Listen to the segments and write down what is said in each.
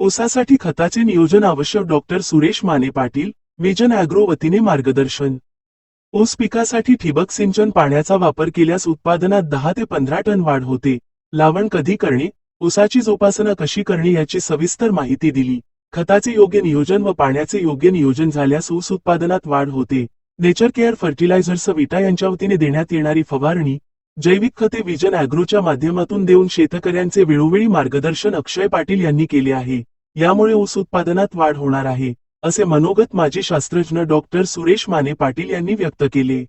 ऊसासाठी खताचे नियोजन आवश्यक डॉक्टर सुरेश माने पाटील मेजन अॅग्रो वतीने मार्गदर्शन. ऊस पिकासाठी ठिबक सिंचन पाण्याचा वापर केल्यास उत्पादनात दहा ते पंधरा टन वाढ होते. लावण कधी करणे? ऊसाची जोपासना कशी करणे याची सविस्तर माहिती दिली. खताचे योग्य नियोजन व पाण्याचे योग्य नियोजन झाल्यास ऊस उत्पादनात वाढ होते. नेचर केअर फर्टिलायझर्स विटा यांच्या वतीने देण्यात येणारी फवारणी जैविक खते विजन अॅग्रोच्या माध्यमातून देऊन शेतकऱ्यांचे वेळोवेळी मार्गदर्शन अक्षय पाटील यांनी केले आहे. यामुळे ऊस उत्पादनात वाढ होणार आहे असे मनोगत माजी शास्त्रज्ञ डॉक्टर सुरेश माने पाटील यांनी व्यक्त केले.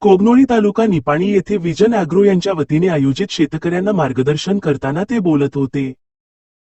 कोगनोळी तालुका निपाणी येथे विजन अॅग्रो यांच्या वतीने आयोजित शेतकऱ्यांना मार्गदर्शन करताना ते बोलत होते.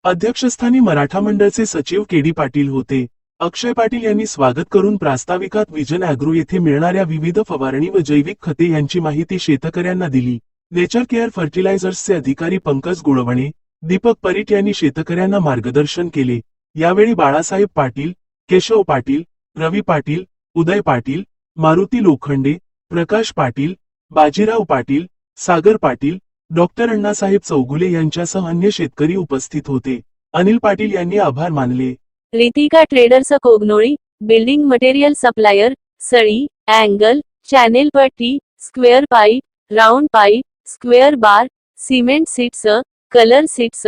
अध्यक्षस्थानी मराठा मंडळचे सचिव के डी पाटील होते. अक्षय पाटील यांनी स्वागत करून प्रास्ताविकात विजन अॅग्रो येथे मिळणाऱ्या विविध फवारणी व जैविक खते यांची माहिती शेतकऱ्यांना दिली. नेचर केअर फर्टिलायझर्सचे अधिकारी पंकज गुळवणे दीपक परीट यांनी शेतकऱ्यांना मार्गदर्शन केले. यावेळी बाळासाहेब पाटील केशव पाटील रवी पाटील उदय पाटील मारुती लोखंडे प्रकाश पाटील बाजीराव पाटील सागर पाटील डॉक्टर अण्णासाहेब चौगुले यांच्यासह अन्य शेतकरी उपस्थित होते. अनिल पाटील यांनी आभार मानले. Ritika traders Kognoli building material supplier सळी angle channel पट्टी square pipe round pipe square bar cement sheets colour sheets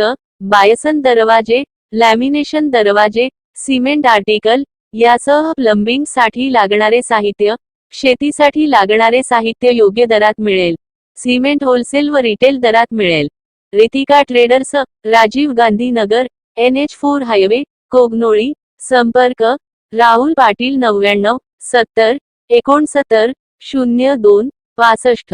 bison दरवाजे लॅमिनेशन दरवाजे सिमेंट आर्टिकल यासह प्लंबिंगसाठी लागणारे साहित्य शेतीसाठी लागणारे साहित्य योग्य दरात मिळेल. सिमेंट होलसेल व रिटेल दरात मिळेल. Ritika traders Rajiv Gandhi Nagar N H four highway Kognoli संपर्क राहुल पाटील नव्याण्णव सत्तर एकोणसत्तर शून्य दोन पासष्ट.